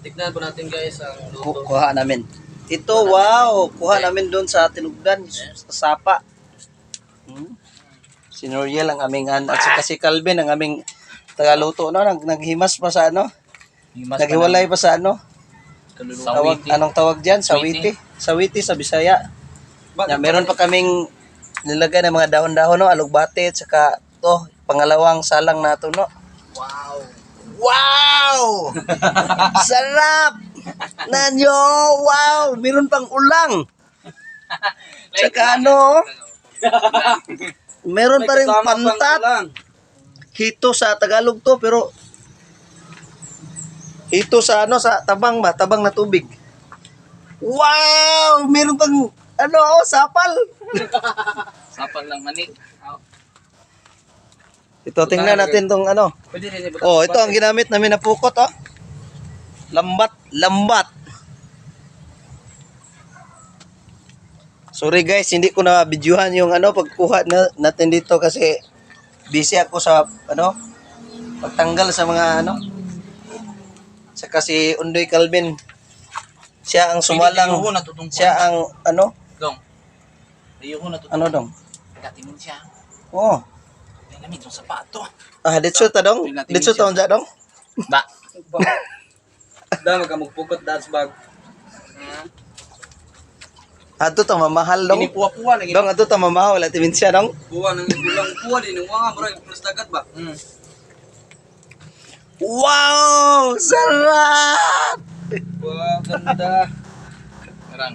Tignan po natin guys ang luto. kuha namin. Ito, wow! Kuha namin doon sa Tinugdan, sa Sapa. Hmm. Si Noriel ang aming, an- at saka si Calvin ang aming tagaluto, no? Nag, naghimas pa sa ano? Naghiwalay pa sa ano? Tawag, anong tawag dyan? Sawiti. Sawiti sa Bisaya. Na, meron pa kaming nilagay ng mga dahon-dahon, no? Alugbate, at saka to, pangalawang salang nato, no? Wow! Wow! Sarap! Nanyo! Wow! Meron pang ulang. Tsaka ano, meron pa rin pantat. Hito sa Tagalog to, pero hito sa ano, sa tabang ba? Tabang na tubig. Wow! Meron pang, ano, oh, sapal. Sapal lang manik. Ito, tingnan natin tong ano. Pwede rin. Oh, ito ang ginamit namin na pukot, oh. Lambat, lambat. Sorry guys, hindi ko na videohan yung ano pagkuha na, natin dito kasi busy ako sa ano pagtanggal sa mga ano. Saka si Undoy Calvin siya ang sumalang na siya ang ano Dong. Ayoko na tutong. ano dong. Gatingin siya. Oh. Lamig yung sapato. Ah, dito ta dong. Dito ta unja dong. Ba. Dami ka magpukot das bag. Ato ta mamahal dong. Pinipuwa-puwa lagi. Dong ato ta mamahal at siya dong. Buwan ng ilang buwan din ng murag plus dagat ba. Mm. Wow! Sarap! Wow, ganda. Karang.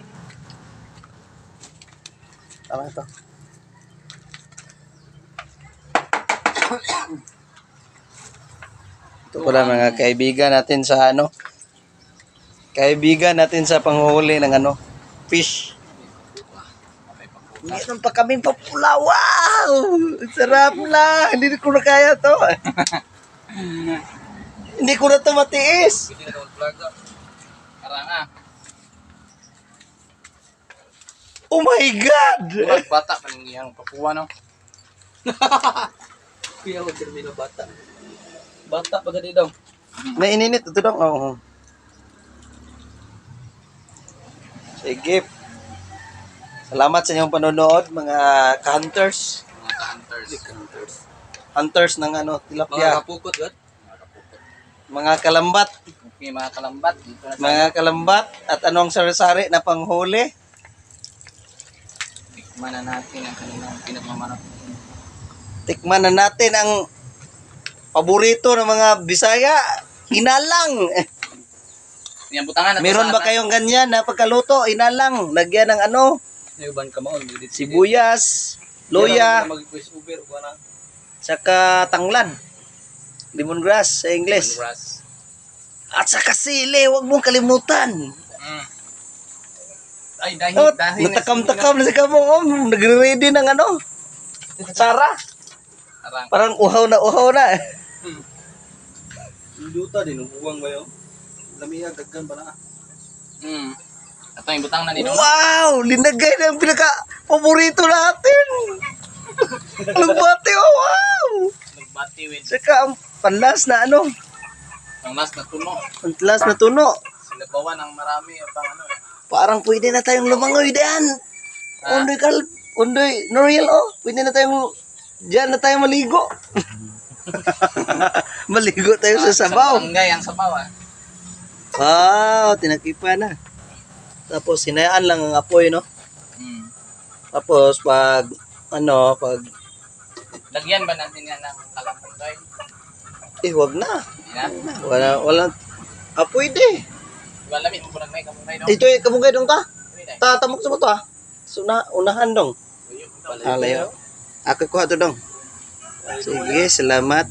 Tama ito. Ito pala mga kaibigan natin sa ano. Kaibigan natin sa panghuli ng ano. Fish. Meron pa kaming papula. Wow! Sarap na. Hindi ko na kaya to. Hindi ko na to matiis. Pwede na mag-vlog. Karang ah. Oh my God! Murag bata pa ning iyang papuwa no. Kuya ko termino bata. Bata pa gani daw. May ininit ito dong. Oo. Sige. Salamat sa inyong panonood, mga ka-hunters. Mga hunters. Hunters ng ano, Mga tilapia. kapukot gad. Mga kalambat. Okay mga kalambat. Dito na Mga kalambat. At anong sari-sari na panghuli. tikman na natin ang kanilang pinagmamanap. Tikman na natin ang paborito ng mga Bisaya. Inalang. Butangan Meron ba kayong ganyan na pagkaluto? Inalang. Lagyan ng ano, Nayuban ka maon sibuyas, na. Saka tanglad. Lemongrass sa English. At saka sili, huwag mong kalimutan. Mm. Ay, dahil, Oh, dahil. natakam-takam na si Kamo. Oh, nagre-ready ng ano. Sara. Karang. Parang uhaw na uhaw na. Luta din uwang ba yo? Lamiya gaggan ba na? Mm. Ito yung butang na ni Dong. Wow! Linagay na ang pinaka-paborito natin. Lugbate, oh wow! Nagbati with Saka ang panlas na ano, ang last na tuno. ang panlas na tuno. Sinabawan ng marami ang pang ano eh. Parang pwede na tayong lumangoy diyan. Ah. Undoy kal, undoy, Noriel, oh. Pwede na tayong, diyan na tayo maligo. maligo tayo sa sabaw. Sanggay ang sabaw ah. Wow, tinakipa na. Tapos hinayaan lang ang apoy, no? Mm. Tapos pag, ano, pag, Lagyan ba natin yan ng kalamunggay? eh, wag na. Yan. Wala, wala, apoy di. Diba lamit mo po nagmay kamunggay dong? Ito, kamugay dong ta. Tatamok sa mo to, ah. Suna, unahan dong. Alayo. Ako kuha to dong. Sige, salamat.